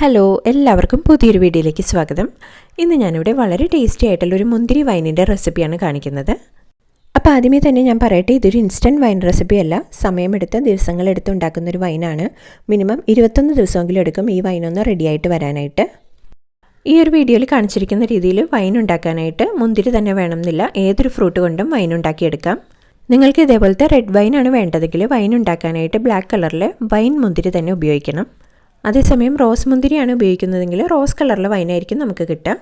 Hello എല്ലാവർക്കും പുതിയൊരു വീഡിയോയിലേക്ക് സ്വാഗതം. ഇന്ന് ഞാനിവിടെ വളരെ ടേസ്റ്റി ആയിട്ടുള്ള ഒരു മുന്തിരി വൈനിന്റെ റെസിപ്പിയാണ് കാണിക്കുന്നത്. അപ്പോൾ ആദ്യമേ തന്നെ ഞാൻ പറയട്ടെ ഇതൊരു ഇൻസ്റ്റന്റ് വൈൻ റെസിപ്പി അല്ല. സമയമെടുത്ത് ദിവസങ്ങളെടുത്ത് ഉണ്ടാക്കുന്ന ഒരു വൈനാണ് മിനിമം ഇരുപത്തൊന്ന് ദിവസമെങ്കിലും എടുക്കും ഈ വൈനൊന്ന് റെഡിയായിട്ട് വരാനായിട്ട്. ഈ ഒരു വീഡിയോയിൽ കാണിച്ചിരിക്കുന്ന രീതിയിൽ വൈൻ ഉണ്ടാക്കാനായിട്ട് മുന്തിരി തന്നെ വേണമെന്നില്ല. ഏതൊരു ഫ്രൂട്ട് കൊണ്ടും വൈൻ ഉണ്ടാക്കിയെടുക്കാം. നിങ്ങൾക്ക് ഇതേപോലത്തെ റെഡ് വൈനാണ് വേണ്ടതെങ്കിൽ വൈൻ ഉണ്ടാക്കാനായിട്ട് ബ്ലാക്ക് കളറിൽ വൈൻ മുന്തിരി തന്നെ ഉപയോഗിക്കണം. അതേസമയം റോസ് മുന്തിരിയാണ് ഉപയോഗിക്കുന്നതെങ്കിൽ റോസ് കളറിലെ വൈനായിരിക്കും നമുക്ക് കിട്ടുക.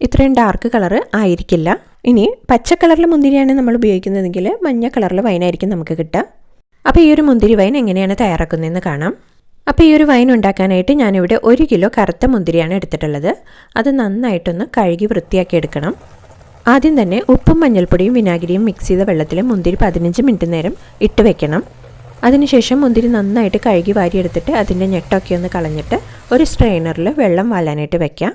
ഇത്രയും ഡാർക്ക് കളർ ആയിരിക്കില്ല. ഇനി പച്ച കളറിലെ മുന്തിരിയാണ് നമ്മൾ ഉപയോഗിക്കുന്നതെങ്കിൽ മഞ്ഞ കളറിലെ വൈനായിരിക്കും നമുക്ക് കിട്ടുക. അപ്പോൾ ഈ ഒരു മുന്തിരി വൈൻ എങ്ങനെയാണ് തയ്യാറാക്കുന്നതെന്ന് കാണാം. അപ്പോൾ ഈ ഒരു വൈൻ ഉണ്ടാക്കാനായിട്ട് ഞാനിവിടെ ഒരു കിലോ കറുത്ത മുന്തിരിയാണ് എടുത്തിട്ടുള്ളത്. അത് നന്നായിട്ടൊന്ന് കഴുകി വൃത്തിയാക്കി എടുക്കണം. ആദ്യം തന്നെ ഉപ്പും മഞ്ഞൾപ്പൊടിയും വിനാഗിരിയും മിക്സ് ചെയ്ത വെള്ളത്തിൽ മുന്തിരി പതിനഞ്ച് മിനിറ്റ് നേരം ഇട്ട് വെക്കണം. അതിനുശേഷം മുന്തിരി നന്നായിട്ട് കഴുകി വാരിയെടുത്തിട്ട് അതിന്റെ ഞെട്ടൊക്കെ ഒന്ന് കളഞ്ഞിട്ട് ഒരു സ്ട്രെയിനറിൽ വെള്ളം വാലാനായിട്ട് വെക്കാം.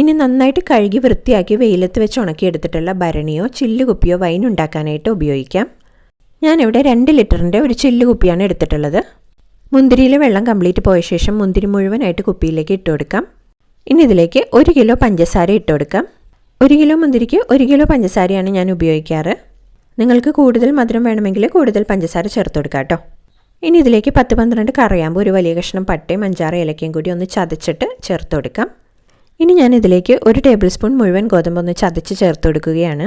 ഇനി നന്നായിട്ട് കഴുകി വൃത്തിയാക്കി വെയിലത്ത് വെച്ച് ഉണക്കിയെടുത്തിട്ടുള്ള ഭരണിയോ ചില്ലുകുപ്പിയോ വൈൻ ഉണ്ടാക്കാനായിട്ട് ഉപയോഗിക്കാം. ഞാനിവിടെ രണ്ട് ലിറ്ററിന്റെ ഒരു ചില്ലുകുപ്പിയാണ് എടുത്തിട്ടുള്ളത്. മുന്തിരിയിലെ വെള്ളം കംപ്ലീറ്റ് പോയ ശേഷം മുന്തിരി മുഴുവനായിട്ട് കുപ്പിയിലേക്ക് ഇട്ട് കൊടുക്കാം. ഇനി ഇതിലേക്ക് ഒരു കിലോ പഞ്ചസാര ഇട്ട് കൊടുക്കാം. ഒരു കിലോ മുന്തിരിക്ക് ഒരു കിലോ പഞ്ചസാരയാണ് ഞാൻ ഉപയോഗിക്കാറ്. നിങ്ങൾക്ക് കൂടുതൽ മധുരം വേണമെങ്കിൽ കൂടുതൽ പഞ്ചസാര ചേർത്ത് കൊടുക്കാം കേട്ടോ. ഇനി ഇതിലേക്ക് പത്ത് പന്ത്രണ്ട് കറിയാകുമ്പോൾ ഒരു വലിയ കഷ്ണം പട്ടയും അഞ്ചാറ് ഏലക്കയും കൂടി ഒന്ന് ചതച്ചിട്ട് ചേർത്ത് കൊടുക്കാം. ഇനി ഞാൻ ഇതിലേക്ക് ഒരു ടേബിൾ സ്പൂൺ മുഴുവൻ ഗോതമ്പ് ഒന്ന് ചതച്ച് ചേർത്ത് കൊടുക്കുകയാണ്.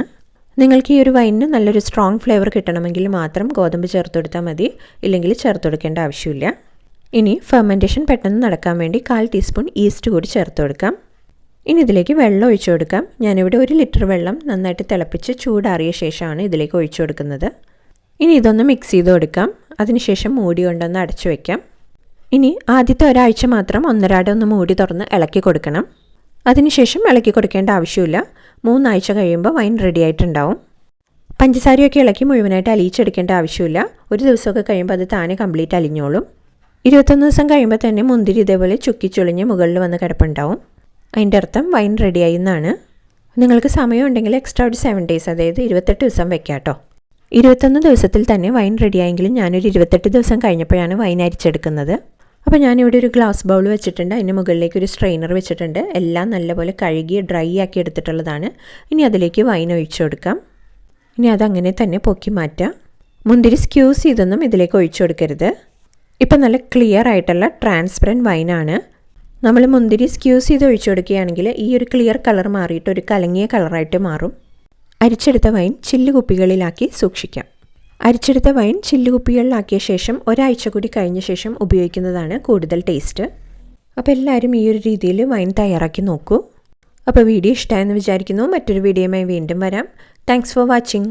നിങ്ങൾക്ക് ഈ ഒരു വൈനിന് നല്ലൊരു സ്ട്രോങ് ഫ്ലേവർ കിട്ടണമെങ്കിൽ മാത്രം ഗോതമ്പ് ചേർത്ത് കൊടുത്താൽ മതി. ഇല്ലെങ്കിൽ ചേർത്ത് കൊടുക്കേണ്ട ആവശ്യമില്ല. ഇനി ഫെർമെന്റേഷൻ പെട്ടെന്ന് നടക്കാൻ വേണ്ടി കാൽ ടീസ്പൂൺ ഈസ്റ്റ് കൂടി ചേർത്ത് കൊടുക്കാം. ഇനി ഇതിലേക്ക് വെള്ളം ഒഴിച്ചു കൊടുക്കാം. ഞാനിവിടെ ഒരു ലിറ്റർ വെള്ളം നന്നായിട്ട് തിളപ്പിച്ച് ചൂടാറിയ ശേഷമാണ് ഇതിലേക്ക് ഒഴിച്ചു കൊടുക്കുന്നത്. ഇനി ഇതൊന്ന് മിക്സ് ചെയ്ത് കൊടുക്കാം. അതിനുശേഷം മൂടി കൊണ്ടൊന്ന് അടച്ചു വയ്ക്കാം ഇനി ആദ്യത്തെ ഒരാഴ്ച മാത്രം ഒന്നരാടെ ഒന്ന് മൂടി തുറന്ന് ഇളക്കി കൊടുക്കണം. അതിനുശേഷം ഇളക്കി കൊടുക്കേണ്ട ആവശ്യമില്ല. മൂന്നാഴ്ച കഴിയുമ്പോൾ വൈൻ റെഡി ആയിട്ടുണ്ടാവും. പഞ്ചസാരയൊക്കെ ഇളക്കി മുഴുവനായിട്ട് അലിയിച്ചെടുക്കേണ്ട ആവശ്യമില്ല. ഒരു ദിവസമൊക്കെ കഴിയുമ്പോൾ അത് താനെ കംപ്ലീറ്റ് അലിഞ്ഞോളും. ഇരുപത്തൊന്ന് ദിവസം കഴിയുമ്പോൾ തന്നെ മുന്തിരി ഇതേപോലെ ചുക്കിച്ചൊളിഞ്ഞ് മുകളിൽ വന്ന് കിടപ്പുണ്ടാവും. അതിന്റെ അർത്ഥം വൈൻ റെഡിയായി എന്നാണ്. നിങ്ങൾക്ക് സമയമുണ്ടെങ്കിൽ എക്സ്ട്രാ ഒരു സെവൻ ഡേയ്സ് അതായത് ഇരുപത്തെട്ട് ദിവസം വെക്കാം കേട്ടോ ഇരുപത്തൊന്ന് ദിവസത്തിൽ തന്നെ വൈൻ റെഡിയായെങ്കിലും ഞാനൊരു ഇരുപത്തെട്ട് ദിവസം കഴിഞ്ഞപ്പോഴാണ് വൈൻ അരിച്ചെടുക്കുന്നത്. അപ്പോൾ ഞാനിവിടെ ഒരു ഗ്ലാസ് ബൗൾ വെച്ചിട്ടുണ്ട്. അതിന് മുകളിലേക്ക് ഒരു സ്ട്രെയിനർ വെച്ചിട്ടുണ്ട്. എല്ലാം നല്ലപോലെ കഴുകി ഡ്രൈ ആക്കി എടുത്തിട്ടുള്ളതാണ്. ഇനി അതിലേക്ക് വൈൻ ഒഴിച്ചു കൊടുക്കാം. ഇനി അതങ്ങനെ തന്നെ പൊക്കി മാറ്റാം. മുന്തിരി സ്ക്യൂസ് ചെയ്തൊന്നും ഇതിലേക്ക് ഒഴിച്ചു കൊടുക്കരുത്. ഇപ്പം നല്ല ക്ലിയർ ആയിട്ടുള്ള ട്രാൻസ്പെറന്റ് വൈനാണ് നമ്മൾ മുന്തിരി സ്ക്യൂസ് ചെയ്ത് ഒഴിച്ചു കൊടുക്കുകയാണെങ്കിൽ ഈ ഒരു ക്ലിയർ കളർ മാറിയിട്ട് ഒരു കലങ്ങിയ കളറായിട്ട് മാറും. അരിച്ചെടുത്ത വൈൻ ചില്ലുകുപ്പികളിലാക്കി സൂക്ഷിക്കാം. അരിച്ചെടുത്ത വൈൻ ചില്ലുകുപ്പികളിലാക്കിയ ശേഷം ഒരാഴ്ച കൂടി കഴിഞ്ഞ ശേഷം ഉപയോഗിക്കുന്നതാണ് കൂടുതൽ ടേസ്റ്റ്. അപ്പോൾ എല്ലാവരും ഈ ഒരു രീതിയിൽ വൈൻ തയ്യാറാക്കി നോക്കൂ. അപ്പോൾ വീഡിയോ ഇഷ്ടമായെന്ന് വിചാരിക്കുന്നു. മറ്റൊരു വീഡിയോയുമായി വീണ്ടും വരാം. Thanks for watching